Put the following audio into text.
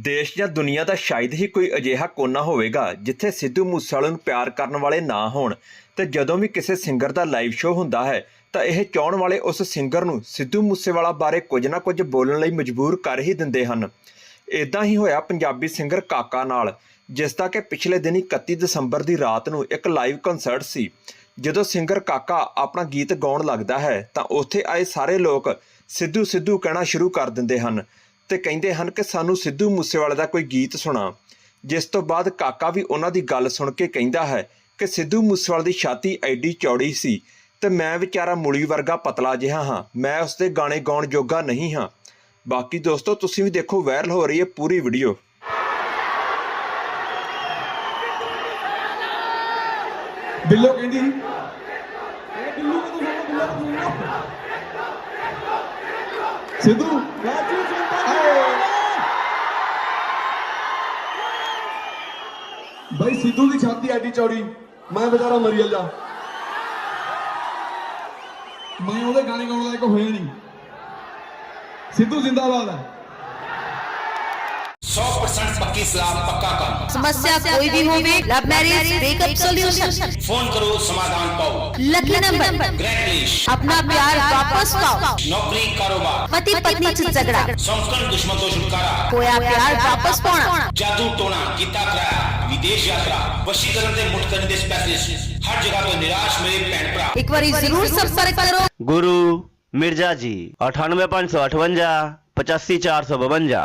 ਦੇਸ਼ ਜਾਂ ਦੁਨੀਆ ਦਾ ਸ਼ਾਇਦ ਹੀ ਕੋਈ ਅਜਿਹਾ ਕੋਨਾ ਹੋਵੇਗਾ ਜਿੱਥੇ ਸਿੱਧੂ ਮੂਸੇਵਾਲੇ ਨੂੰ ਪਿਆਰ ਕਰਨ ਵਾਲੇ ਨਾ ਹੋਣ। ਤੇ ਜਦੋਂ ਵੀ ਕਿਸੇ ਸਿੰਗਰ ਦਾ ਲਾਈਵ ਸ਼ੋਅ ਹੁੰਦਾ ਹੈ, ਤਾਂ ਇਹ ਚਾਹਣ ਵਾਲੇ ਉਸ ਸਿੰਗਰ ਨੂੰ ਸਿੱਧੂ ਮੂਸੇਵਾਲਾ ਬਾਰੇ ਕੁਝ ਨਾ ਕੁਝ ਬੋਲਣ ਲਈ ਮਜਬੂਰ ਕਰ ਹੀ ਦਿੰਦੇ ਹਨ। ਇਦਾਂ ਹੀ ਹੋਇਆ ਪੰਜਾਬੀ ਸਿੰਗਰ ਕਾਕਾ ਨਾਲ, ਜਿਸ ਦਾ ਕਿ ਪਿਛਲੇ ਦਿਨੀ 31 ਦਸੰਬਰ ਦੀ ਰਾਤ ਨੂੰ ਇੱਕ ਲਾਈਵ ਕਨਸਰਟ ਸੀ। ਜਦੋਂ ਸਿੰਗਰ ਕਾਕਾ ਆਪਣਾ ਗੀਤ ਗਾਉਣ ਲੱਗਦਾ ਹੈ, ਤਾਂ ਉੱਥੇ ਆਏ ਸਾਰੇ ਲੋਕ ਸਿੱਧੂ ਸਿੱਧੂ ਕਹਿਣਾ ਸ਼ੁਰੂ ਕਰ ਦਿੰਦੇ ਹਨ। ਤੇ ਕਹਿੰਦੇ ਹਨ ਕਿ ਸਾਨੂੰ ਸਿੱਧੂ ਮੂਸੇਵਾਲੇ ਦਾ ਕੋਈ ਗੀਤ ਸੁਣਾ। ਜਿਸ ਤੋਂ ਬਾਅਦ ਕਾਕਾ ਵੀ ਉਹਨਾਂ ਦੀ ਗੱਲ ਸੁਣ ਕੇ ਕਹਿੰਦਾ ਹੈ ਕਿ ਸਿੱਧੂ ਮੂਸੇਵਾਲੇ ਦੀ ਛਾਤੀ ਐਡੀ ਚੌੜੀ ਸੀ ਤੇ ਮੈਂ ਵਿਚਾਰਾ ਮੂਲੀ ਵਰਗਾ ਪਤਲਾ ਜਿਹਾ ਹਾਂ, ਮੈਂ ਉਸਦੇ ਗਾਣੇ ਗਾਉਣ ਜੋਗਾ ਨਹੀਂ ਹਾਂ। ਬਾਕੀ ਦੋਸਤੋ, ਤੁਸੀਂ ਵੀ ਦੇਖੋ ਵਾਇਰਲ ਹੋ ਰਹੀ ਹੈ ਪੂਰੀ ਵੀਡੀਓ ਬਿੱਲੋ ਕਹਿੰਦੀ, ਇਹ ਬਿੱਲੂ ਕਦੋਂ ਬਿੱਲੂ ਸਿੱਧੂ ਰਾਜੂ ਬਾਈ ਸਿੱਧੂ ਦੀ ਛਾਤੀ ਐਡੀ ਚੌੜੀ ਮੈਂ ਵਿਚਾਰਾ ਮਰੀਲ ਜਾ ਮੈਂ ਉਹਦੇ ਗਾਣੇ ਗਾਉਣ ਲਾਇਕ ਹੋਇਆ ਨਹੀਂ ਸਿੱਧੂ ਜ਼ਿੰਦਾਬਾਦ ਹੈ 100% पक्की सलाह पक्का काम समस्या कोई भी हो love marriage breakup solution phone करो समाधान पाओ लकी नंबर ग्रेट लिस्ट अपना प्यार वापस पाओ नौकरी कारोबार पति पत्नी से झगड़ा संकट दुश्मन तो छुटकारा खोया प्यार वापस पाना जादू टोना ਕੀਤਾ ਕਰਾਇਆ ਵਿਦੇਸ਼ ਯਾਤਰਾ ਵਸ਼ੀਕਰਨ ਦੇ ਮੁਟਕਰਨ ਦੇ ਸਪੈਸ਼ਲਿਸਟ ਹਰ ਜਗ੍ਹਾ ਤੋਂ ਨਿਰਾਸ਼ ਮੇਰੇ ਭੈਣ ਭਰਾ ਇੱਕ ਵਾਰੀ ਜ਼ਰੂਰ ਸੰਪਰਕ ਕਰੋ ਗੁਰੂ ਮਿਰਜ਼ਾ ਜੀ 98558 85452